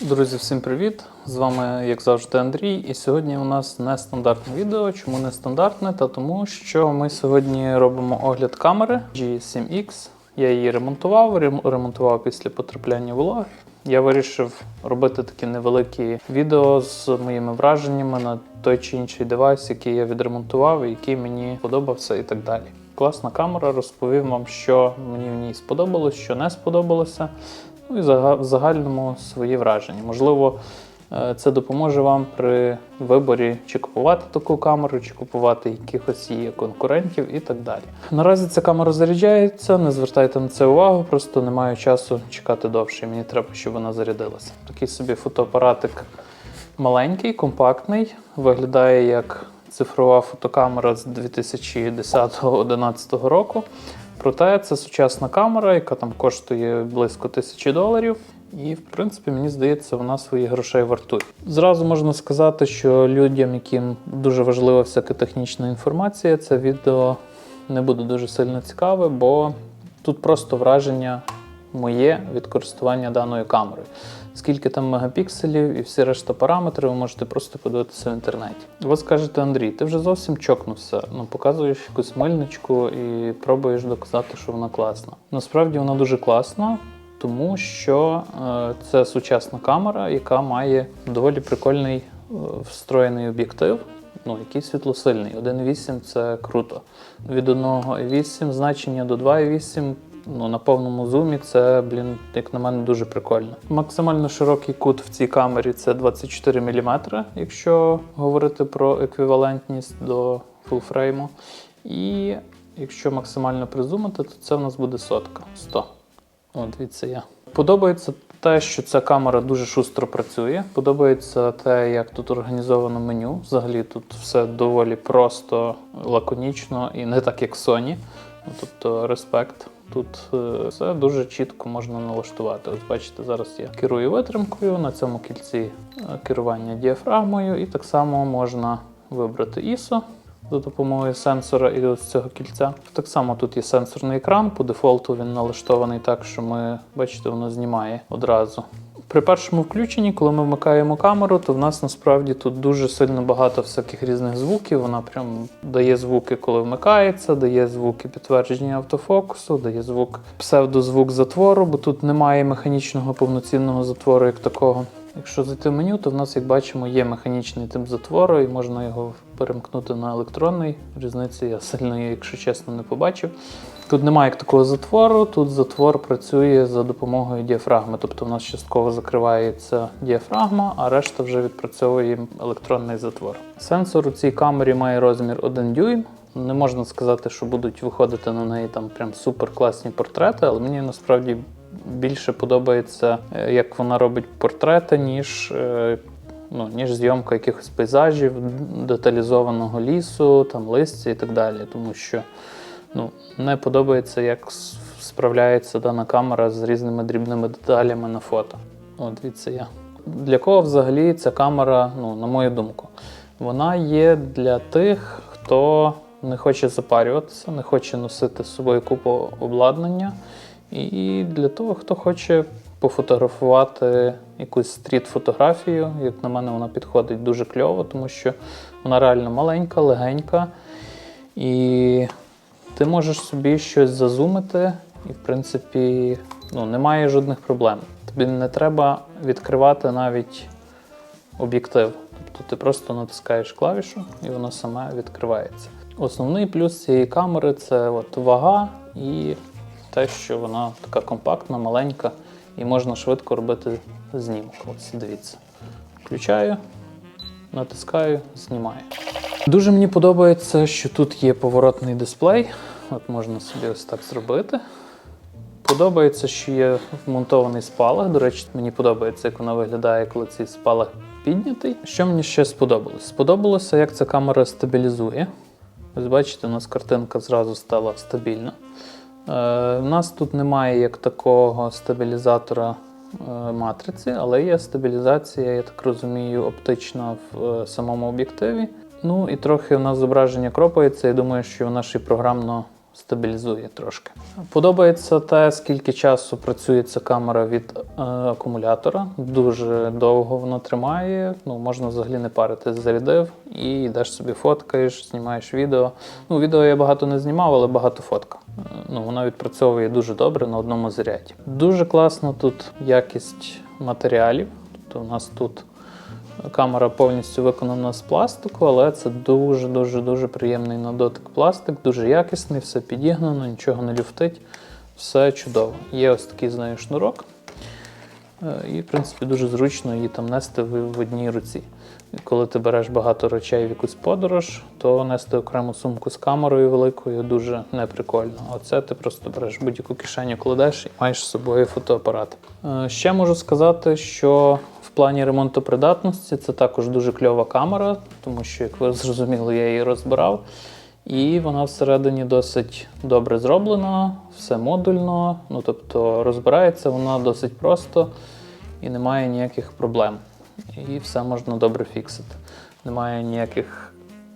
Друзі, всім привіт! З вами, як завжди, Андрій. І сьогодні у нас нестандартне відео. Чому нестандартне? Та тому, що ми сьогодні робимо огляд камери G7X. Я її ремонтував, ремонтував після потрапляння вологи. Я вирішив робити такі невеликі відео з моїми враженнями на той чи інший девайс, який я відремонтував, який мені подобався, і так далі. Класна камера, розповім вам, що мені в ній сподобалось, що не сподобалося. Ну і в загальному свої враження. Можливо, е, це допоможе вам при виборі, чи купувати таку камеру, чи купувати якихось її конкурентів і так далі. Наразі ця камера заряджається, не звертайте на це увагу, просто не маю часу чекати довше. Мені треба, щоб вона зарядилася. Такий собі фотоапаратик маленький, компактний, виглядає як цифрова фотокамера з 2010-2011 року. Проте це сучасна камера, яка там коштує близько тисячі доларів. І, в принципі, мені здається, вона своїх грошей вартує. Зразу можна сказати, що людям, яким дуже важлива всяка технічна інформація, це відео не буде дуже сильно цікаве, бо тут просто враження моє від користування даною камерою. Скільки там мегапікселів і всі решта параметри, ви можете просто подивитися в інтернеті. Ви скажете, Андрій, ти вже зовсім чокнувся. Ну, показуєш якусь мильничку і пробуєш доказати, що вона класна. Насправді вона дуже класна, тому що е, це сучасна камера, яка має доволі прикольний е, встроєний об'єктив. Ну, який світлосильний. 1.8 це круто. Від 1.8 значення до 2.8 ну, на повному зумі це, блін, як на мене, дуже прикольно. Максимально широкий кут в цій камері це 24 мм, якщо говорити про еквівалентність до фулфрейму. І якщо максимально призумити, то це в нас буде сотка 100. О, дивіться я. Подобається те, що ця камера дуже шустро працює. Подобається те, як тут організовано меню. Взагалі тут все доволі просто, лаконічно і не так, як Sony. Ну, Тобто респект. Тут е, все дуже чітко можна налаштувати. Ось бачите, зараз я керую витримкою, на цьому кільці е, керування діафрагмою, і так само можна вибрати ISO за допомогою сенсора і ось цього кільця. Так само тут є сенсорний екран. По дефолту він налаштований так, що ми, бачите, воно знімає одразу. При першому включенні, коли ми вмикаємо камеру, то в нас насправді тут дуже сильно багато всяких різних звуків. Вона прям дає звуки, коли вмикається, дає звуки підтвердження автофокусу, дає звук псевдозвук затвору, бо тут немає механічного повноцінного затвору як такого. Якщо зайти в меню, то в нас, як бачимо, є механічний тип затвору, і можна його перемкнути на електронний. Різниці я сильно, якщо чесно, не побачив. Тут немає як такого затвору, тут затвор працює за допомогою діафрагми. Тобто в нас частково закривається діафрагма, а решта вже відпрацьовує електронний затвор. Сенсор у цій камері має розмір 1 дюйм. Не можна сказати, що будуть виходити на неї там прям супер класні портрети, але мені насправді більше подобається, е, як вона робить портрети, ніж, е, ну, ніж зйомка якихось пейзажів, деталізованого лісу, там листя і так далі. Тому що ну, не подобається, як справляється дана камера з різними дрібними деталями на фото. От дивіться я. Для кого взагалі ця камера, ну, на мою думку, вона є для тих, хто не хоче запарюватися, не хоче носити з собою купу обладнання. І для того, хто хоче пофотографувати якусь стріт-фотографію, як на мене, вона підходить дуже кльово, тому що вона реально маленька, легенька. І ти можеш собі щось зазумити, і, в принципі, ну, немає жодних проблем. Тобі не треба відкривати навіть об'єктив. Тобто ти просто натискаєш клавішу і воно саме відкривається. Основний плюс цієї камери це от вага і те, що вона така компактна, маленька, і можна швидко робити знімок. Ось дивіться. Включаю, натискаю, знімаю. Дуже мені подобається, що тут є поворотний дисплей. От можна собі ось так зробити. Подобається, що є вмонтований спалах. До речі, мені подобається, як вона виглядає, коли цей спалах піднятий. Що мені ще сподобалось? Сподобалося, як ця камера стабілізує. Ось бачите, у нас картинка зразу стала стабільна. Е, у нас тут немає як такого стабілізатора е, матриці, але є стабілізація, я так розумію, оптична в е, самому об'єктиві. Ну і трохи у нас зображення кропається. Я думаю, що в нашій програмно стабілізує трошки. Подобається те, скільки часу працює ця камера від е, акумулятора. Дуже довго воно тримає. Ну, можна взагалі не парити. Зарядив і йдеш собі фоткаєш, знімаєш відео. Ну, відео я багато не знімав, але багато фотка. Е, Ну, вона відпрацьовує дуже добре на одному заряді. Дуже класно тут якість матеріалів. Тобто у нас тут камера повністю виконана з пластику, але це дуже дуже дуже приємний на дотик пластик, дуже якісний, все підігнано, нічого не люфтить, все чудово. Є ось такий з нею шнурок. Е, І, в принципі, дуже зручно її там нести в, одній руці. Коли ти береш багато речей в якусь подорож, то нести окрему сумку з камерою великою дуже неприкольно. Оце ти просто береш будь-яку кишеню, кладеш і маєш з собою фотоапарат. Е, Ще можу сказати, що плані ремонтопридатності це також дуже кльова камера, тому що, як ви зрозуміли, я її розбирав. І вона всередині досить добре зроблена, все модульно, ну тобто розбирається вона досить просто і немає ніяких проблем. І все можна добре фіксити. Немає ніяких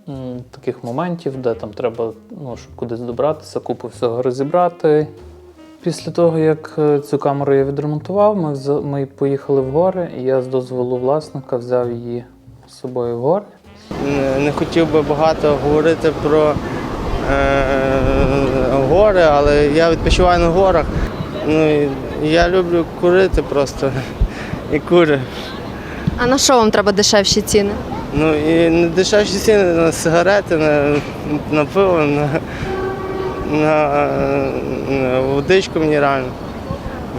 м, таких моментів, де там треба, ну, щоб кудись добратися, купу всього розібрати. Після того, як е, цю камеру я відремонтував, ми, ми поїхали в гори, і я з дозволу власника взяв її з собою в гори. Не- Не хотів би багато говорити про е, гори, але я відпочиваю на горах. Ну, і я люблю курити просто і курю. А на що вам треба дешевші ціни? Ну і не дешевші ціни на сигарети, на, на пиво, на, на, водичку мінеральну.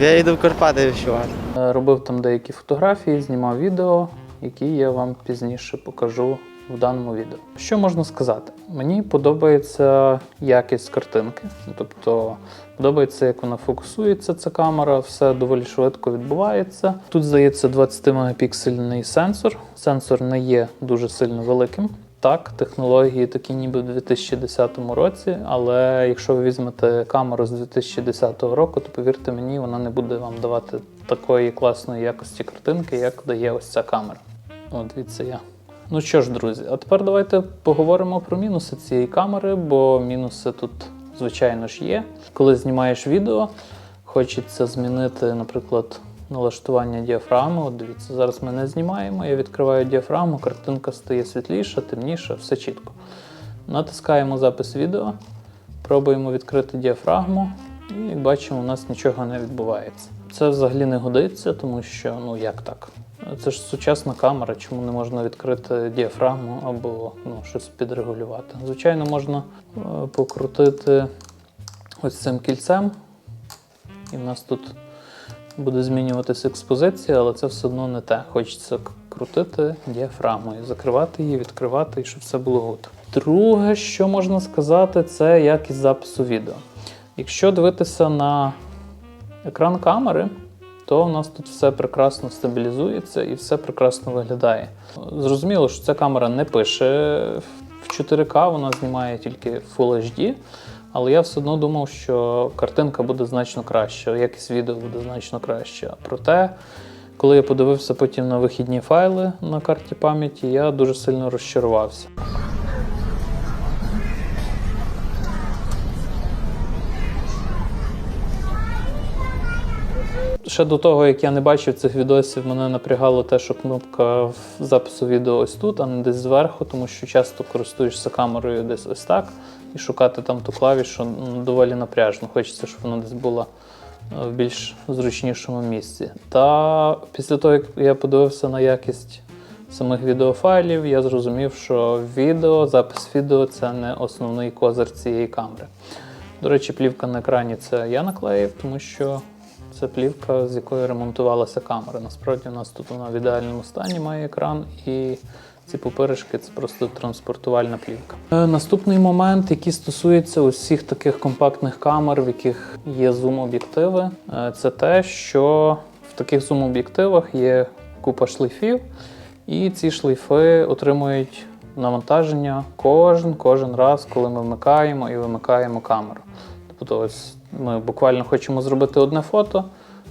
Я йду в Карпати відчувати. Е, Робив там деякі фотографії, знімав відео, які я вам пізніше покажу в даному відео. Що можна сказати? Мені подобається якість картинки, Ну, тобто подобається, як вона фокусується, ця камера, все доволі швидко відбувається. Тут здається 20-мегапіксельний сенсор. Сенсор не є дуже сильно великим. Так, технології такі ніби в 2010 році, але якщо ви візьмете камеру з 2010 року, то повірте мені, вона не буде вам давати такої класної якості картинки, як дає ось ця камера. От дивіться я. Ну що ж, друзі, а тепер давайте поговоримо про мінуси цієї камери, бо мінуси тут, звичайно ж, є. Коли знімаєш відео, хочеться змінити, наприклад, налаштування діафрагми. От дивіться, зараз ми не знімаємо, я відкриваю діафрагму, картинка стає світліша, темніша, все чітко. Натискаємо запис відео, пробуємо відкрити діафрагму, і бачимо, у нас нічого не відбувається. Це взагалі не годиться, тому що ну як так? Це ж сучасна камера, чому не можна відкрити діафрагму або ну, щось підрегулювати. Звичайно, можна е, покрутити ось цим кільцем, і в нас тут буде змінюватися експозиція, але це все одно не те. Хочеться крутити діафрагмою, закривати її, відкривати і щоб все було гуд. Друге, що можна сказати, це якість запису відео. Якщо дивитися на екран камери, то у нас тут все прекрасно стабілізується і все прекрасно виглядає. Зрозуміло, що ця камера не пише в 4К, вона знімає тільки Full HD, але я все одно думав, що картинка буде значно краща, якість відео буде значно краща. Проте, коли я подивився потім на вихідні файли на карті пам'яті, я дуже сильно розчарувався. Ще до того, як я не бачив цих відосів, мене напрягало те, що кнопка запису відео ось тут, а не десь зверху, тому що часто користуєшся камерою десь ось так, і шукати там ту клавішу ну, доволі напряжно. Хочеться, щоб вона десь була е, в більш зручнішому місці. Та після того, як я подивився на якість самих відеофайлів, я зрозумів, що відео, запис відео це не основний козир цієї камери. До речі, плівка на екрані це я наклеїв, тому що це плівка, з якої ремонтувалася камера. Насправді у нас тут вона в ідеальному стані має екран, і ці пупиришки це просто транспортувальна плівка. Е, Наступний момент, який стосується усіх таких компактних камер, в яких є зум-об'єктиви, е, це те, що в таких зум-об'єктивах є купа шлейфів, і ці шлейфи отримують навантаження кожен кожен раз, коли ми вмикаємо і вимикаємо камеру. Тобто, ось ми буквально хочемо зробити одне фото,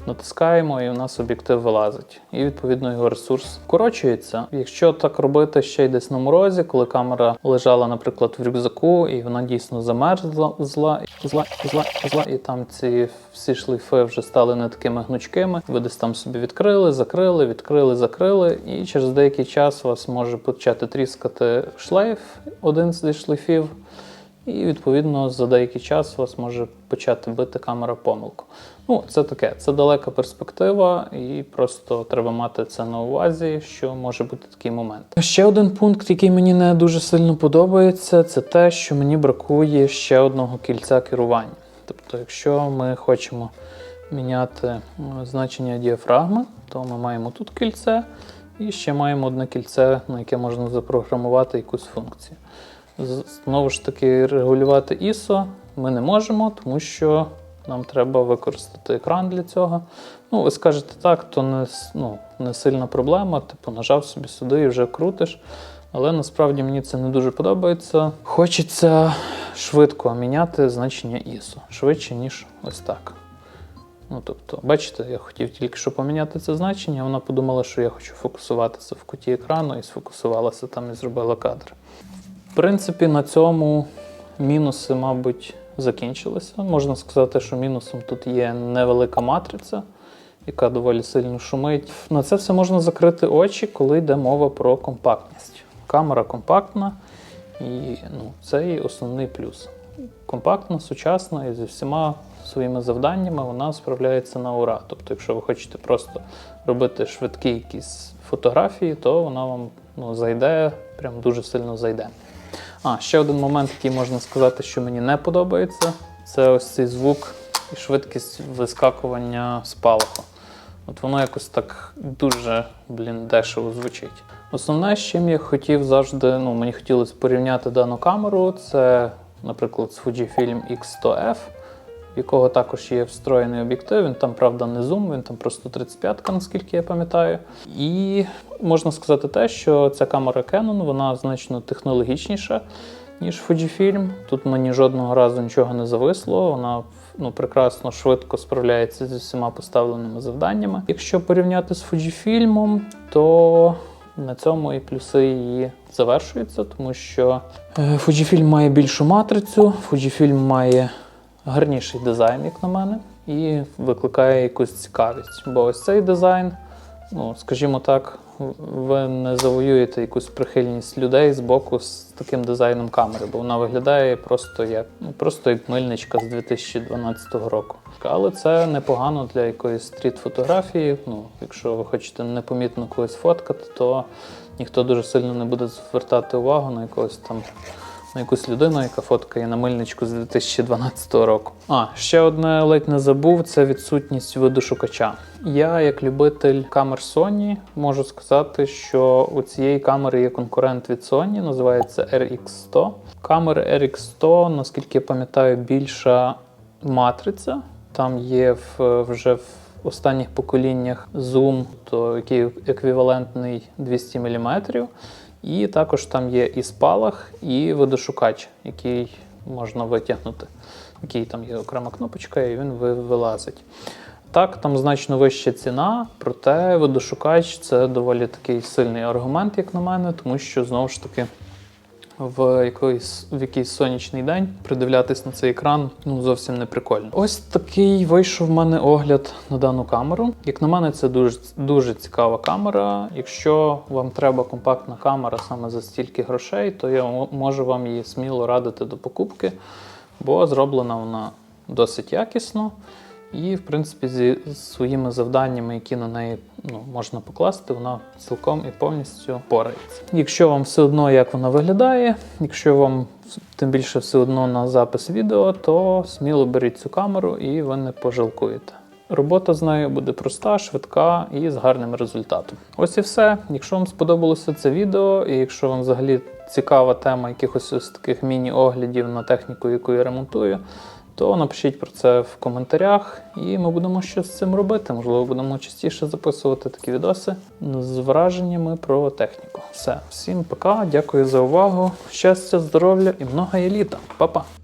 натискаємо, і у нас об'єктив вилазить. І відповідно його ресурс скорочується. Якщо так робити ще й десь на морозі, коли камера лежала, наприклад, в рюкзаку, і вона дійсно замерзла, зла, зла, зла, зла, і там ці всі шлейфи вже стали не такими гнучкими. Ви десь там собі відкрили, закрили, відкрили, закрили, і через деякий час у вас може почати тріскати шлейф, один з шлейфів. І відповідно за деякий час вас може почати бити камера помилку. Ну, це таке, це далека перспектива, і просто треба мати це на увазі, що може бути такий момент. Ще один пункт, який мені не дуже сильно подобається, це те, що мені бракує ще одного кільця керування. Тобто, якщо ми хочемо міняти значення діафрагми, то ми маємо тут кільце, і ще маємо одне кільце, на яке можна запрограмувати якусь функцію. Знову ж таки, регулювати ISO ми не можемо, тому що нам треба використати екран для цього. Ну, ви скажете так, то не, ну, не сильна проблема, типу нажав собі сюди і вже крутиш. Але насправді мені це не дуже подобається. Хочеться швидко міняти значення ISO, швидше, ніж ось так. Ну, тобто, бачите, я хотів тільки що поміняти це значення. Вона подумала, що я хочу фокусуватися в куті екрану і сфокусувалася там і зробила кадр. Принципі, на цьому мінуси, мабуть, закінчилися. Можна сказати, що мінусом тут є невелика матриця, яка доволі сильно шумить. На це все можна закрити очі, коли йде мова про компактність. Камера компактна, і ну, це її основний плюс. Компактна, сучасна і зі всіма своїми завданнями вона справляється на ура. Тобто, якщо ви хочете просто робити швидкі якісь фотографії, то вона вам ну, зайде, прям дуже сильно зайде. А, ще один момент, який можна сказати, що мені не подобається, це ось цей звук і швидкість вискакування спалаху. От воно якось так дуже, блін, дешево звучить. Основне, з чим я хотів завжди, ну, мені хотілося порівняти дану камеру, це, наприклад, з Fujifilm X100F, в якого також є встроєний об'єктив. Він там, правда, не зум, він там просто 35-ка, наскільки я пам'ятаю. І можна сказати те, що ця камера Canon, вона значно технологічніша, ніж Fujifilm. Тут мені жодного разу нічого не зависло. Вона ну, прекрасно, швидко справляється зі всіма поставленими завданнями. Якщо порівняти з Fujifilm, то на цьому і плюси її завершуються, тому що е, Fujifilm має більшу матрицю, Fujifilm має гарніший дизайн, як на мене, і викликає якусь цікавість. Бо ось цей дизайн, ну скажімо так, ви не завоюєте якусь прихильність людей з боку з таким дизайном камери, бо вона виглядає просто як ну, просто як мильничка з 2012 року. Але це непогано для якоїсь стріт-фотографії. Ну, якщо ви хочете непомітно когось фоткати, то ніхто дуже сильно не буде звертати увагу на якогось там на якусь людину, яка фоткає на мильничку з 2012 року. А ще одне ледь не забув: це відсутність видошукача. Я, як любитель камер Sony, можу сказати, що у цієї камери є конкурент від Sony, називається RX100. Камери RX100, наскільки я пам'ятаю, більша матриця. Там є в, вже в останніх поколіннях зум, то який еквівалентний 200 мм. І також там є і спалах, і видошукач, який можна витягнути. Який там є окрема кнопочка, і він вилазить. Так, там значно вища ціна, проте видошукач це доволі такий сильний аргумент, як на мене, тому що знову ж таки в якийсь, в якийсь сонячний день придивлятись на цей екран ну зовсім не прикольно. Ось такий вийшов в мене огляд на дану камеру. Як на мене, це дуже, дуже цікава камера. Якщо вам треба компактна камера саме за стільки грошей, то я можу вам її сміло радити до покупки, бо зроблена вона досить якісно. І, в принципі, зі своїми завданнями, які на неї ну, можна покласти, вона цілком і повністю порається. Якщо вам все одно, як вона виглядає, якщо вам тим більше все одно на запис відео, то сміло беріть цю камеру і ви не пожалкуєте. Робота з нею буде проста, швидка і з гарним результатом. Ось і все. Якщо вам сподобалося це відео, і якщо вам взагалі цікава тема якихось ось таких міні-оглядів на техніку, яку я ремонтую, то напишіть про це в коментарях, і ми будемо щось з цим робити. Можливо, будемо частіше записувати такі відоси з враженнями про техніку. Все, всім пока, дякую за увагу, щастя, здоров'я і много літа. Па-па!